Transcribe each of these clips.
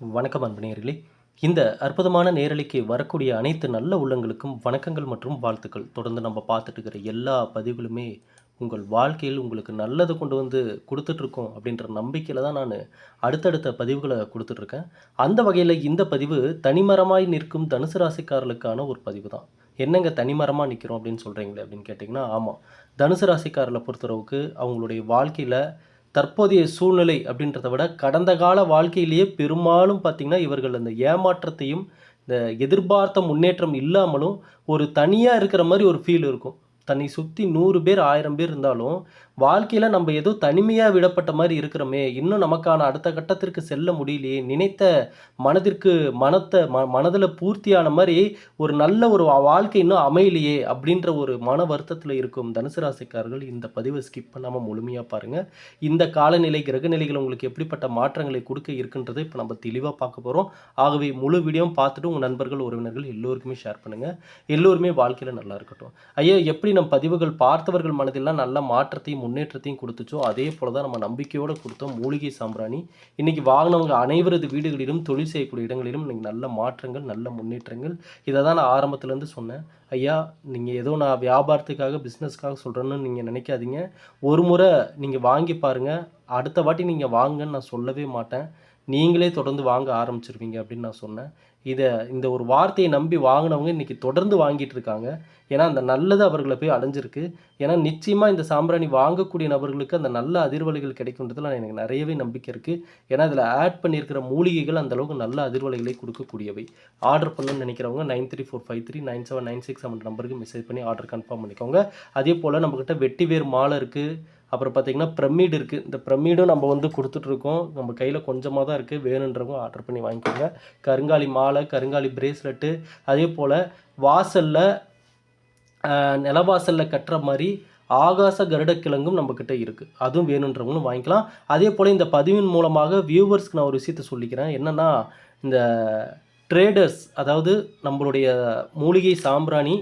வணக்கம் அன்பு நேயர்களே. இந்த அற்புதமான நேரலைக்கு வரக்கூடிய அனைத்து நல்ல உள்ளங்களுக்கும் வணக்கங்கள் மற்றும் வாழ்த்துக்கள். தொடர்ந்து நம்ம பார்த்துட்டு இருக்கிற எல்லா பதிவுகளுமே உங்கள் வாழ்க்கையில் உங்களுக்கு நல்லது கொண்டு வந்து கொடுத்துட்ருக்கோம் அப்படின்ற நம்பிக்கையில் தான் நான் அடுத்தடுத்த பதிவுகளை கொடுத்துட்ருக்கேன். அந்த வகையில் இந்த பதிவு தனிமரமாய் நிற்கும் தனுசு ராசிக்காரர்களுக்கான ஒரு பதிவு தான். என்னங்க தனிமரமாக நிற்கிறோம் அப்படின்னு சொல்கிறீங்களே அப்படின்னு கேட்டிங்கன்னா ஆமாம் தனுசு ராசிக்காரர்களை பொறுத்தளவுக்கு அவங்களுடைய வாழ்க்கையில் தற்போதைய சூழ்நிலை அப்படின்றத விட கடந்த கால வாழ்க்கையிலேயே பெரும்பாலும் பார்த்திங்கன்னா இவர்கள் அந்த ஏமாற்றத்தையும் இந்த எதிர்பார்த்த முன்னேற்றம் இல்லாமலும் ஒரு தனியாக இருக்கிற மாதிரி ஒரு ஃபீல் இருக்கும். தன்னை சுற்றி நூறு பேர் ஆயிரம் பேர் இருந்தாலும் வாழ்க்கையில் நம்ம ஏதோ தனிமையாக விடப்பட்ட மாதிரி இருக்கிறோமே. இன்னும் நமக்கான அடுத்த கட்டத்திற்கு செல்ல முடியலையே. நினைத்த மனதிற்கு மனத்தை ம மனதில் பூர்த்தியான மாதிரி ஒரு நல்ல ஒரு வா- வாழ்க்கை இன்னும் அமையலையே அப்படின்ற ஒரு மன வருத்தத்தில் இருக்கும் தனுசு ராசிக்காரர்கள். இந்த பதிவை ஸ்கிப் பண்ணாமல் முழுமையாக பாருங்கள் இந்த காலநிலை கிரகநிலைகள் உங்களுக்கு எப்படிப்பட்ட மாற்றங்களை கொடுக்க இருக்குன்றதை இப்போ நம்ம தெளிவாக பார்க்க போகிறோம் ஆகவே முழு வீடியோவும் பார்த்துட்டு உங்கள் நண்பர்கள் உறவினர்கள் எல்லோருக்குமே ஷேர் பண்ணுங்கள் எல்லோருமே வாழ்க்கையில் நல்லா இருக்கட்டும். ஐயா எப்படி நம் பதிவுகள் பார்த்தவர்கள் மனதெல்லாம் நல்ல மாற்றத்தையும் முன்னேற்றத்தையும் கொடுத்துச்சோ அதே போல தான் நம்ம நம்பிக்கையோடு கொடுத்தோம். மூலிகை சாம்பிராணி. இன்றைக்கி வாங்கினவங்க அனைவரது வீடுகளிலும் தொழில் செய்யக்கூடிய இடங்களிலும் இன்னைக்கு நல்ல மாற்றங்கள் நல்ல முன்னேற்றங்கள். இதை தான் நான் ஆரம்பத்துலேருந்து சொன்னேன். ஐயா நீங்கள் ஏதோ நான் வியாபாரத்துக்காக பிஸ்னஸ்க்காக சொல்கிறேன்னு நீங்கள் நினைக்காதீங்க. ஒரு முறை நீங்கள் வாங்கி பாருங்கள் அடுத்த வாட்டி நீங்கள் வாங்கன்னு நான் சொல்லவே மாட்டேன். நீங்களே தொடர்ந்து வாங்க ஆரம்பிச்சிருவீங்க அப்படின்னு நான் சொன்னேன். இதை இந்த ஒரு வார்த்தையை நம்பி வாங்கினவங்க இன்றைக்கி தொடர்ந்து வாங்கிட்டு இருக்காங்க. ஏன்னா அந்த நல்லது அவர்களை போய் அடைஞ்சிருக்கு. ஏன்னா நிச்சயமாக இந்த சாம்பிராணி வாங்கக்கூடிய நபர்களுக்கு அந்த நல்ல அதிர்வலைகள் கிடைக்குன்றதுல எனக்கு நிறையவே நம்பிக்கை இருக்குது ஏன்னா இதில் ஆட் பண்ணியிருக்கிற மூலிகைகள் அந்த அளவுக்கு நல்ல அதிர்வலைகளை கொடுக்கக்கூடியவை. ஆர்டர் பண்ணணும்னு நினைக்கிறவங்க nine three four five three nine seven nine six seven நம்பருக்கு மெசேஜ் பண்ணி ஆர்டர் கன்ஃபார்ம் பண்ணிக்கோங்க. அதே போல் நம்மக்கிட்ட வெட்டிவேர் மாலை இருக்குது அப்புறம் பார்த்தீங்கன்னா பிரமிடு இருக்குது இந்த பிரமிடும் நம்ம வந்து கொடுத்துட்ருக்கோம். நம்ம கையில் கொஞ்சமாக தான் இருக்குது வேணுன்றவங்க ஆர்டர் பண்ணி வாங்கிக்கோங்க. கருங்காலி மாலை கருங்காலி பிரேஸ்லெட்டு அதே போல் வாசலில் நிலவாசலில் கட்டுற மாதிரி ஆகாச கருடக்கிழங்கும் நம்மக்கிட்ட இருக்குது அதுவும் வேணுன்றவங்களும் வாங்கிக்கலாம். அதே போல் இந்த பதிவின் மூலமாக வியூவர்ஸ்க்கு நான் ஒரு விஷயத்த சொல்லிக்கிறேன். என்னென்னா இந்த ட்ரேடர்ஸ் அதாவது நம்மளுடைய மூலிகை சாம்பிராணி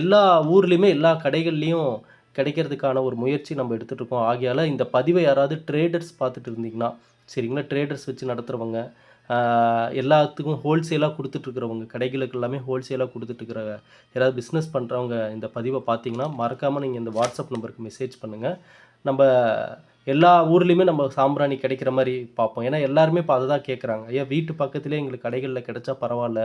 எல்லா ஊர்லேயுமே எல்லா கடைகள்லேயும் கிடைக்கிறதுக்கான ஒரு முயற்சி நம்ம எடுத்துகிட்ருக்கோம் ஆகையால் இந்த பதிவை யாராவது ட்ரேடர்ஸ் பார்த்துட்டு இருந்தீங்கன்னா சரிங்களா? ட்ரேடர்ஸ் வச்சு நடத்துகிறவங்க எல்லாத்துக்கும் ஹோல்சேலாக கொடுத்துட்ருக்குறவங்க கடைகளுக்கு எல்லாமே ஹோல்சேலாக கொடுத்துட்ருக்குற யாராவது பிஸ்னஸ் பண்ணுறவங்க இந்த பதிவை பார்த்தீங்கன்னா மறக்காமல் நீங்கள் இந்த வாட்ஸ்அப் நம்பருக்கு மெசேஜ் பண்ணுங்கள் நம்ம எல்லா ஊர்லேயுமே நம்ம சாம்பிராணி கிடைக்கிற மாதிரி பார்ப்போம். ஏன்னா எல்லாருமே இப்போ அதை தான் கேட்குறாங்க ஐயா வீட்டு பக்கத்துலேயே எங்களுக்கு கடைகளில் கிடைச்சா பரவாயில்ல.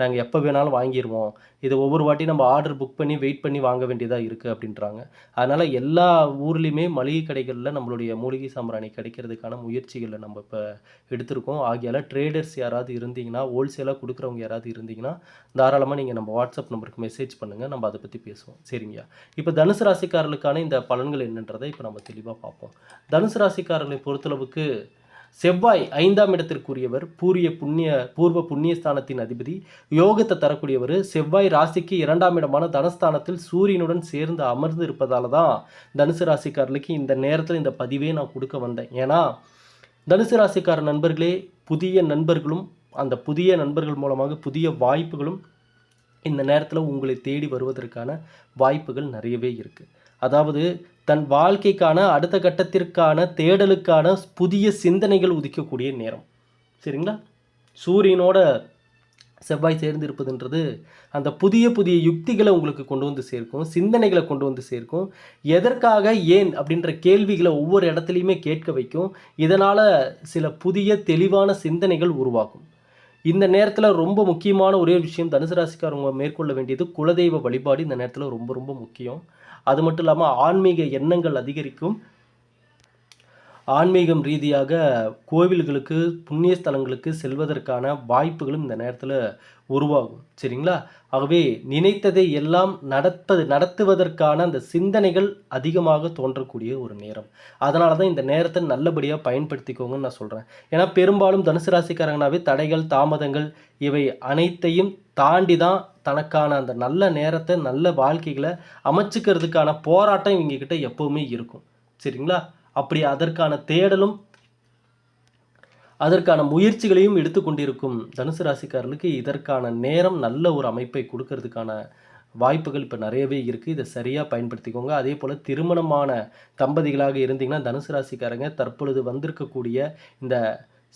நாங்கள் எப்போ வேணாலும் வாங்கிடுவோம் இது ஒவ்வொரு வாட்டி நம்ம ஆர்டர் புக் பண்ணி வெயிட் பண்ணி வாங்க வேண்டியதாக இருக்குது அப்படின்றாங்க. அதனால் எல்லா ஊர்லேயுமே மளிகை கடைகளில் நம்மளுடைய மூலிகை சாம்பிராணி கிடைக்கிறதுக்கான முயற்சிகளை நம்ம இப்போ எடுத்திருக்கோம். ஆகியால ட்ரேடர்ஸ் யாராவது இருந்தீங்கன்னா ஹோல்சேலாக கொடுக்குறவங்க யாராவது இருந்தீங்கன்னா தாராளமாக நீங்கள் நம்ம வாட்ஸ்அப் நம்பருக்கு மெசேஜ் பண்ணுங்கள் நம்ம அதை பற்றி பேசுவோம். சரிங்கய்யா. இப்போ தனுசு ராசிக்காரர்களுக்கான இந்த பலன்கள் என்னன்றதை இப்போ நம்ம தெளிவாக பார்ப்போம். தனுசு ராசிக்காரர்களை பொறுத்தளவுக்கு செவ்வாய் ஐந்தாம் இடத்திற்குரியவர் பூரிய புண்ணிய பூர்வ புண்ணிய ஸ்தானத்தின் அதிபதி யோகத்தை தரக்கூடியவர் செவ்வாய் ராசிக்கு இரண்டாம் இடமான தனஸ்தானத்தில் சூரியனுடன் சேர்ந்து அமர்ந்து இருப்பதால தான் தனுசு ராசிக்காரர்களுக்கு இந்த நேரத்தில் இந்த பதிவே நான் கொடுக்க வந்தேன். ஏன்னா தனுசு ராசிக்கார நண்பர்களே புதிய நண்பர்களும் அந்த புதிய நண்பர்கள் மூலமாக புதிய வாய்ப்புகளும் இந்த நேரத்தில் உங்களை தேடி வருவதற்கான வாய்ப்புகள் நிறையவே இருக்குது அதாவது தன் வாழ்க்கைக்கான அடுத்த கட்டத்திற்கான தேடலுக்கான புதிய சிந்தனைகள் உதிக்கக்கூடிய நேரம். சரிங்களா? சூரியனோட செவ்வாய் சேர்ந்து இருப்பதுன்றது அந்த புதிய புதிய யுக்திகளை உங்களுக்கு கொண்டு வந்து சேர்க்கும் சிந்தனைகளை கொண்டு வந்து சேர்க்கும். எதற்காக ஏன் அப்படின்ற கேள்விகளை ஒவ்வொரு இடத்துலையுமே கேட்க வைக்கும். இதனால் சில புதிய தெளிவான சிந்தனைகள் உருவாகும். இந்த நேரத்தில் ரொம்ப முக்கியமான ஒரே விஷயம் தனுசு ராசிக்காரவங்க மேற்கொள்ள வேண்டியது குலதெய்வ வழிபாடு. இந்த நேரத்தில் ரொம்ப ரொம்ப முக்கியம். அது மட்டும் இல்லாமல் ஆன்மீக எண்ணங்கள் அதிகரிக்கும். ஆன்மீகம் ரீதியாக கோவில்களுக்கு புண்ணிய ஸ்தலங்களுக்கு செல்வதற்கான வாய்ப்புகளும் இந்த நேரத்தில் உருவாகும். சரிங்களா? ஆகவே நினைத்ததை எல்லாம் நடப்பது நடத்துவதற்கான அந்த சிந்தனைகள் அதிகமாக தோன்றக்கூடிய ஒரு நேரம். அதனால தான் இந்த நேரத்தை நல்லபடியாக பயன்படுத்திக்கோங்கன்னு நான் சொல்கிறேன் ஏன்னா பெரும்பாலும் தனுசு ராசிக்காரங்கனாவே தடைகள் தாமதங்கள் இவை அனைத்தையும் தாண்டி தான் தனக்கான அந்த நல்ல நேரத்தை நல்ல வாழ்க்கைகளை அமைச்சுக்கிறதுக்கான போராட்டம் இவங்க கிட்ட எப்பவுமே இருக்கும். சரிங்களா? அப்படி அதற்கான தேடலும் அதற்கான முயற்சிகளையும் எடுத்துக்கொண்டிருக்கும் தனுசு ராசிக்காரர்களுக்கு இதற்கான நேரம் நல்ல ஒரு அமைப்பை கொடுக்கறதுக்கான வாய்ப்புகள் இப்போ நிறையவே இருக்குது இதை சரியாக பயன்படுத்திக்கோங்க. அதே போல் திருமணமான தம்பதிகளாக இருந்தீங்கன்னா தனுசு ராசிக்காரங்க தற்பொழுது வந்திருக்கக்கூடிய இந்த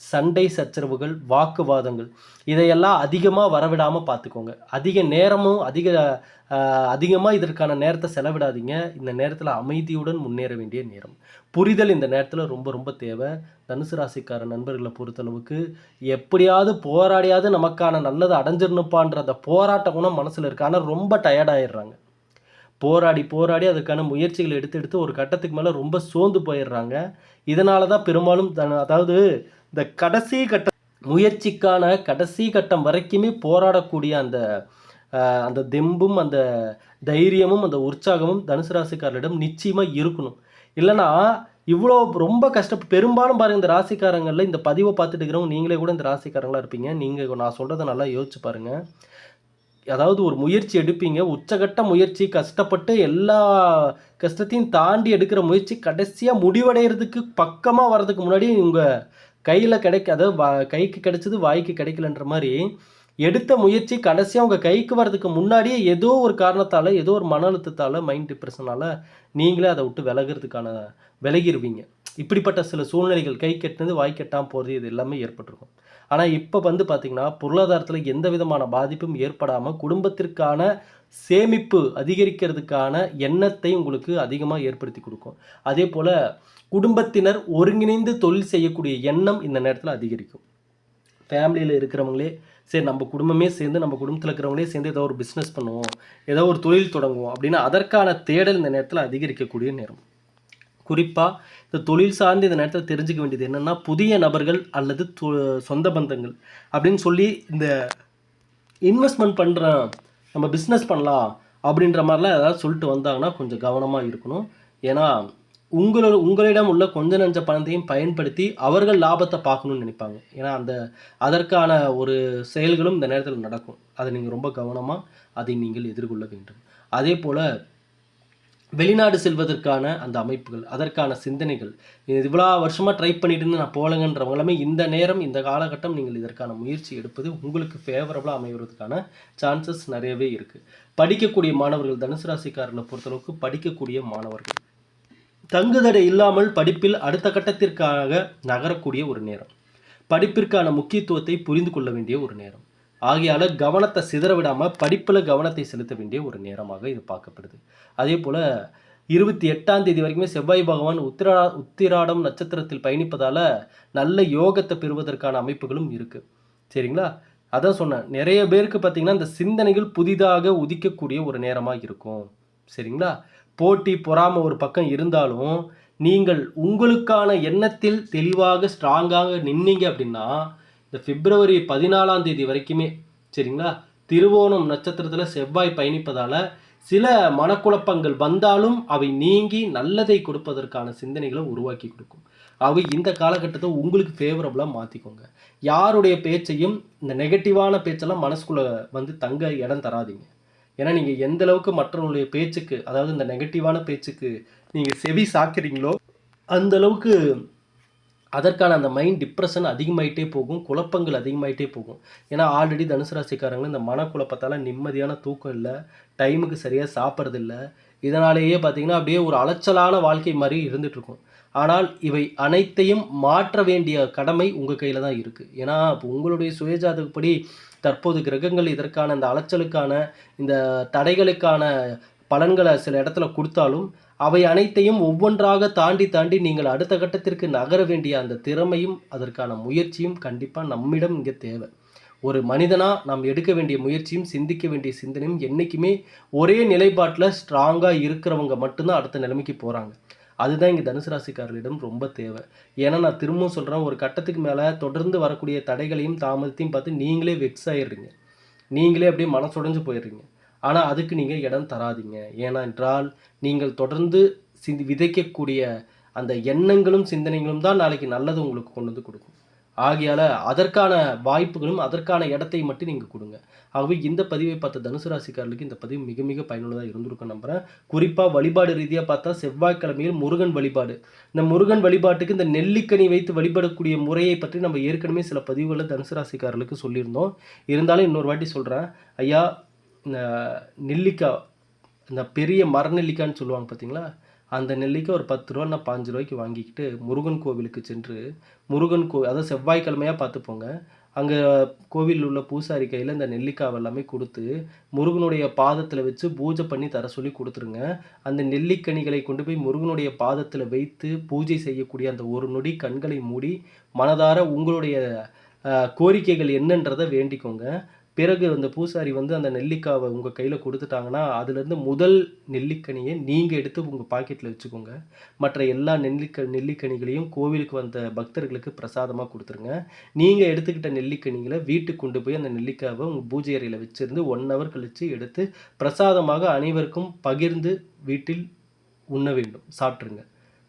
சண்டை சச்சரவுகள் வாக்குவாதங்கள் இதையெல்லாம் அதிகமாக வரவிடாமல் பார்த்துக்கோங்க அதிக நேரமும் அதிக அதிகமாக இதற்கான நேரத்தை செலவிடாதீங்க. இந்த நேரத்தில் அமைதியுடன் முன்னேற வேண்டிய நேரம். புரிதல் இந்த நேரத்தில் ரொம்ப ரொம்ப தேவை. தனுசு ராசிக்கார நண்பர்களை பொறுத்தளவுக்கு எப்படியாவது போராடியாவது நமக்கான நல்லதை அடைஞ்சிடணுப்பான்ற அந்த போராட்ட குணம் மனசில் இருக்கு. ஆனால் ரொம்ப டயர்டாயிடுறாங்க போராடி போராடி அதுக்கான முயற்சிகள் எடுத்து எடுத்து ஒரு கட்டத்துக்கு மேலே ரொம்ப சோர்ந்து போயிடுறாங்க. இதனால தான் பெரும்பாலும் தன் அதாவது இந்த கடைசி கட்ட முயற்சிக்கான கடைசி கட்டம் வரைக்குமே போராடக்கூடிய அந்த அந்த தெம்பும் அந்த தைரியமும் அந்த உற்சாகமும் தனுசு ராசிக்காரர்களிடம் நிச்சயமாக இருக்கணும். இல்லைன்னா இவ்வளோ ரொம்ப கஷ்ட பெரும்பாலும் பாருங்கள் இந்த ராசிக்காரங்களில் இந்த பதிவை பார்த்துட்டு இருக்கிறவங்க நீங்களே கூட இந்த ராசிக்காரங்களாக இருப்பீங்க. நீங்கள் நான் சொல்கிறத நல்லா யோசிச்சு பாருங்கள் அதாவது ஒரு முயற்சி எடுப்பீங்க. உச்சகட்ட முயற்சி கஷ்டப்பட்டு எல்லா கஷ்டத்தையும் தாண்டி எடுக்கிற முயற்சி கடைசியாக முடிவடைகிறதுக்கு பக்கமாக வர்றதுக்கு முன்னாடி உங்கள் கையில் கிடைக்க அதாவது வா- கைக்கு கிடைச்சது வாய்க்கு கிடைக்கலன்ற மாதிரி எடுத்த முயற்சி கடைசியாக உங்கள் கைக்கு வர்றதுக்கு முன்னாடியே ஏதோ ஒரு காரணத்தால் ஏதோ ஒரு மன அழுத்தத்தால் மைண்ட் டிப்ரெஷனால் நீங்களே அதை விட்டு விலகிறதுக்கான விலகிடுவீங்க இப்படிப்பட்ட சில சூழ்நிலைகள் கை கெட்டினது வாய் கெட்டாமல் போகிறது இது எல்லாமே ஏற்பட்டிருக்கும். ஆனால் இப்போ வந்து பார்த்திங்கன்னா பொருளாதாரத்தில் எந்த விதமான பாதிப்பும் ஏற்படாமல் குடும்பத்திற்கான சேமிப்பு அதிகரிக்கிறதுக்கான எண்ணத்தை உங்களுக்கு அதிகமாக ஏற்படுத்தி கொடுக்கும். அதே போல் குடும்பத்தினர் ஒருங்கிணைந்து தொழில் செய்யக்கூடிய எண்ணம் இந்த நேரத்தில் அதிகரிக்கும். ஃபேமிலியில் இருக்கிறவங்களே சரி நம்ம குடும்பமே சேர்ந்து நம்ம குடும்பத்தில் இருக்கிறவங்களே சேர்ந்து ஏதோ ஒரு பிஸ்னஸ் பண்ணுவோம் ஏதோ ஒரு தொழில் தொடங்குவோம் அப்படின்னா அதற்கான தேடல் இந்த நேரத்தில் அதிகரிக்கக்கூடிய நேரம். குறிப்பாக இந்த தொழில் சார்ந்து இந்த நேரத்தில் தெரிஞ்சுக்க வேண்டியது என்னென்னா புதிய நபர்கள் அல்லது தொ- சொந்த பந்தங்கள் அப்படின்னு சொல்லி இந்த இன்வெஸ்ட்மெண்ட் பண்ணுற நம்ம பிஸ்னஸ் பண்ணலாம் அப்படின்ற மாதிரிலாம் ஏதாவது சொல்லிட்டு வந்தாங்கன்னா கொஞ்சம் கவனமாக இருக்கணும். ஏன்னா உங்களோட உங்களிடம் உள்ள கொஞ்ச நஞ்ச பணத்தையும் பயன்படுத்தி அவர்கள் லாபத்தை பார்க்கணும்னு நினைப்பாங்க. ஏன்னா அந்த அதற்கான ஒரு செயல்களும் இந்த நேரத்தில் நடக்கும். அதை நீங்கள் ரொம்ப கவனமாக அதை நீங்கள் எதிர்கொள்ள வேண்டும். அதே போல் வெளிநாடு செல்வதற்கான அந்த அமைப்புகள் அதற்கான சிந்தனைகள் இவ்வளோ வருஷமாக ட்ரை பண்ணிட்டு இருந்து நான் போலங்கன்றவங்க எல்லாமே இந்த நேரம் இந்த காலகட்டம் நீங்கள் இதற்கான முயற்சி எடுப்பது உங்களுக்கு ஃபேவரபுளாக அமைவதற்கான சான்சஸ் நிறையவே இருக்குது படிக்கக்கூடிய மாணவர்கள் தனுசு ராசிக்காரர்களை பொறுத்தளவுக்கு படிக்கக்கூடிய மாணவர்கள் தங்குதடை இல்லாமல் படிப்பில் அடுத்த கட்டத்திற்காக நகரக்கூடிய ஒரு நேரம். படிப்பிற்கான முக்கியத்துவத்தை புரிந்து கொள்ள வேண்டிய ஒரு நேரம். ஆகையால் கவனத்தை சிதறவிடாமல் படிப்பில் கவனத்தை செலுத்த வேண்டிய ஒரு நேரமாக இது பார்க்கப்படுது. அதே போல் இருபத்தி எட்டாம் தேதி வரைக்குமே செவ்வாய் பகவான் உத்திரா உத்திராடம் நட்சத்திரத்தில் பயணிப்பதால் நல்ல யோகத்தை பெறுவதற்கான அமைப்புகளும் இருக்குது சரிங்களா? அதான் சொன்னேன். நிறைய பேருக்கு பார்த்தீங்கன்னா இந்த சிந்தனைகள் புதிதாக உதிக்கக்கூடிய ஒரு நேரமாக இருக்கும். சரிங்களா? போட்டி பொறாமை ஒரு பக்கம் இருந்தாலும் நீங்கள் உங்களுக்கான எண்ணத்தில் தெளிவாக ஸ்ட்ராங்காக நின்னீங்க அப்படின்னா இந்த பிப்ரவரி பதினாலாம் தேதி வரைக்குமே சரிங்களா? திருவோணம் நட்சத்திரத்தில் செவ்வாய் பயணிப்பதால் சில மனக்குழப்பங்கள் வந்தாலும் அவை நீங்கி நல்லதை கொடுப்பதற்கான சிந்தனைகளை உருவாக்கி கொடுக்கும். அவை இந்த காலகட்டத்தை உங்களுக்கு ஃபேவரபுளாக மாற்றிக்கோங்க யாருடைய பேச்சையும் இந்த நெகட்டிவான பேச்செல்லாம் மனசுக்குள்ளே வந்து தங்க இடம் தராதீங்க. ஏன்னா நீங்கள் எந்த அளவுக்கு மற்றவங்களுடைய பேச்சுக்கு அதாவது இந்த நெகட்டிவான பேச்சுக்கு நீங்கள் செவி சாக்கிறீங்களோ அந்த அளவுக்கு அதற்கான அந்த மைண்ட் டிப்ரெஷன் அதிகமாயிட்டே போகும் குழப்பங்கள் அதிகமாயிட்டே போகும். ஏன்னா ஆல்ரெடி தனுசு ராசிக்காரங்க இந்த மனக்குழப்பத்தால் நிம்மதியான தூக்கம் இல்லை டைமுக்கு சரியாக சாப்பிட்றதில்ல இதனாலேயே பார்த்தீங்கன்னா அப்படியே ஒரு அலைச்சலான வாழ்க்கை மாதிரி இருந்துகிட்ருக்கும் ஆனால் இவை அனைத்தையும் மாற்ற வேண்டிய கடமை உங்கள் கையில் தான் இருக்குது ஏன்னா உங்களுடைய சுயஜாதகப்படி தற்போது கிரகங்கள் இதற்கான இந்த அலைச்சலுக்கான இந்த தடைகளுக்கான பலன்களை சில இடத்துல கொடுத்தாலும் அவை அனைத்தையும் ஒவ்வொன்றாக தாண்டி தாண்டி நீங்கள் அடுத்த கட்டத்திற்கு நகர வேண்டிய அந்த திறமையும் அதற்கான முயற்சியும் கண்டிப்பாக நம்மிடம் இங்கே தேவை. ஒரு மனிதனாக நாம் எடுக்க வேண்டிய முயற்சியும் சிந்திக்க வேண்டிய சிந்தனையும் என்றைக்குமே ஒரே நிலைப்பாட்டில் ஸ்ட்ராங்காக இருக்கிறவங்க மட்டும்தான் அடுத்த நிலைமைக்கு போகிறாங்க அதுதான் இங்கே தனுசு ராசிக்காரர்களிடம் ரொம்ப தேவை. ஏன்னா நான் திரும்பவும் சொல்கிறேன் ஒரு கட்டத்துக்கு மேலே தொடர்ந்து வரக்கூடிய தடைகளையும் தாமதத்தையும் பார்த்து நீங்களே வெக்ஸ் ஆயிடுறீங்க. நீங்களே அப்படியே மனசுடைஞ்சு போயிடுறீங்க. ஆனால் அதுக்கு நீங்கள் இடம் தராதீங்க. ஏனென்றால் நீங்கள் தொடர்ந்து சிந்தி விதைக்கக்கூடிய அந்த எண்ணங்களும் சிந்தனைகளும் தான் நாளைக்கு நல்லது உங்களுக்கு கொண்டு வந்து கொடுக்கும். ஆகையால் அதற்கான வாய்ப்புகளும் அதற்கான இடத்தை மட்டும் நீங்கள் கொடுங்க. ஆகவே இந்த பதிவை பார்த்த தனுசு ராசிக்காரர்களுக்கு இந்த பதிவு மிக மிக பயனுள்ளதாக இருந்திருக்கும் நம்புகிறேன் குறிப்பாக வழிபாடு ரீதியாக பார்த்தா செவ்வாய்க்கிழமையில் முருகன் வழிபாடு. இந்த முருகன் வழிபாட்டுக்கு இந்த நெல்லிக்கனி வைத்து வழிபடக்கூடிய முறையை பற்றி நம்ம ஏற்கனவே சில பதிவுகளில் தனுசு ராசிக்காரர்களுக்கு சொல்லியிருந்தோம். இருந்தாலும் இன்னொரு வாட்டி சொல்கிறேன் ஐயா இந்த நெல்லிக்காய் இந்த பெரிய மரநெல்லிக்காய்ன்னு சொல்லுவாங்க பார்த்தீங்களா? அந்த நெல்லிக்காய் ஒரு பத்து ரூபா நான் பாஞ்சு ரூபாய்க்கு வாங்கிக்கிட்டு முருகன் கோவிலுக்கு சென்று முருகன் கோ அதாவது செவ்வாய்க்கிழமையாக பார்த்துப்போங்க. அங்கே கோவிலில் உள்ள பூசாரி கையில் இந்த நெல்லிக்காய் எல்லாமே கொடுத்து முருகனுடைய பாதத்தில் வச்சு பூஜை பண்ணி தர சொல்லி கொடுத்துருங்க. அந்த நெல்லிக்கனிகளை கொண்டு போய் முருகனுடைய பாதத்தில் வைத்து பூஜை செய்யக்கூடிய அந்த ஒரு நொடி கண்களை மூடி மனதார உங்களுடைய கோரிக்கைகள் என்னன்றதை வேண்டிக்கோங்க. பிறகு அந்த பூசாரி வந்து அந்த நெல்லிக்காவை உங்கள் கையில் கொடுத்துட்டாங்கன்னா அதுலேருந்து முதல் நெல்லிக்கனியை நீங்கள் எடுத்து உங்கள் பாக்கெட்டில் வச்சுக்கோங்க. மற்ற எல்லா நெல்லிக்க நெல்லிக்கனிகளையும் கோவிலுக்கு வந்த பக்தர்களுக்கு பிரசாதமாக கொடுத்துருங்க. நீங்கள் எடுத்துக்கிட்ட நெல்லிக்கனிகளை வீட்டுக்கு கொண்டு போய் அந்த நெல்லிக்காவை உங்கள் பூஜை அறையில் வச்சுருந்து ஒன் ஹவர் கழித்து எடுத்து பிரசாதமாக அனைவருக்கும் பகிர்ந்து வீட்டில் உண்ண வேண்டும். சாப்பிட்ருங்க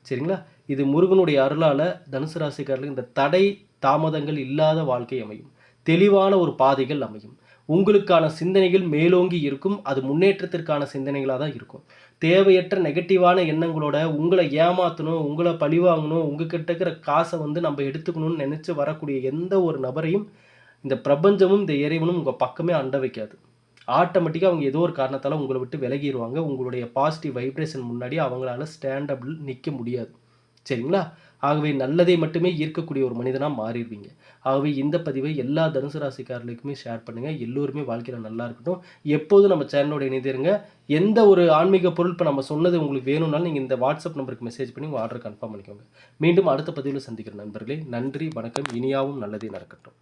சரிங்களா? இது முருகனுடைய அருளால் தனுசு ராசிக்காரர்களுக்கு இந்த தடை தாமதங்கள் இல்லாத வாழ்க்கை அமையும். தெளிவான ஒரு பாதைகள் அமையும். உங்களுக்கான சிந்தனைகள் மேலோங்கி இருக்கும். அது முன்னேற்றத்திற்கான சிந்தனைகளாக தான் இருக்கும். தேவையற்ற நெகட்டிவான எண்ணங்களோட உங்களை ஏமாற்றணும் உங்களை பழிவாங்கணும் உங்ககிட்ட இருக்கிற காசை வந்து நம்ம எடுத்துக்கணும்னு நினச்சி வரக்கூடிய எந்த ஒரு நபரையும் இந்த பிரபஞ்சமும் இந்த இறைவனும் உங்கள் பக்கமே அண்ட வைக்காது. ஆட்டோமேட்டிக்காக அவங்க ஏதோ ஒரு காரணத்தால் உங்களை விட்டு விலகிடுவாங்க உங்களுடைய பாசிட்டிவ் வைப்ரேஷன் முன்னாடி அவங்களால ஸ்டாண்டபிள் நிற்க முடியாது. சரிங்களா? ஆகவே நல்லதை மட்டுமே ஈர்க்கக்கூடிய ஒரு மனிதனாக மாறிடுவீங்க. ஆகவே இந்த பதிவை எல்லா தனுசு ராசிக்காரர்களுக்குமே ஷேர் பண்ணுங்கள் எல்லோருமே வாழ்க்கையில் நல்லா இருக்கட்டும். எப்போதும் நம்ம சேனலோட இணைந்திருங்க. எந்த ஒரு ஆன்மீக பொருள் இப்போ நம்ம சொன்னது உங்களுக்கு வேணும்னாலும் நீங்கள் இந்த வாட்ஸ்அப் நம்பருக்கு மெசேஜ் பண்ணி உங்கள் ஆர்டர் கன்ஃபார்ம் பண்ணிக்கோங்க. மீண்டும் அடுத்த பதிவில் சந்திக்கிற நண்பர்களே நன்றி வணக்கம். இனியாவும் நல்லதே நடக்கட்டும்.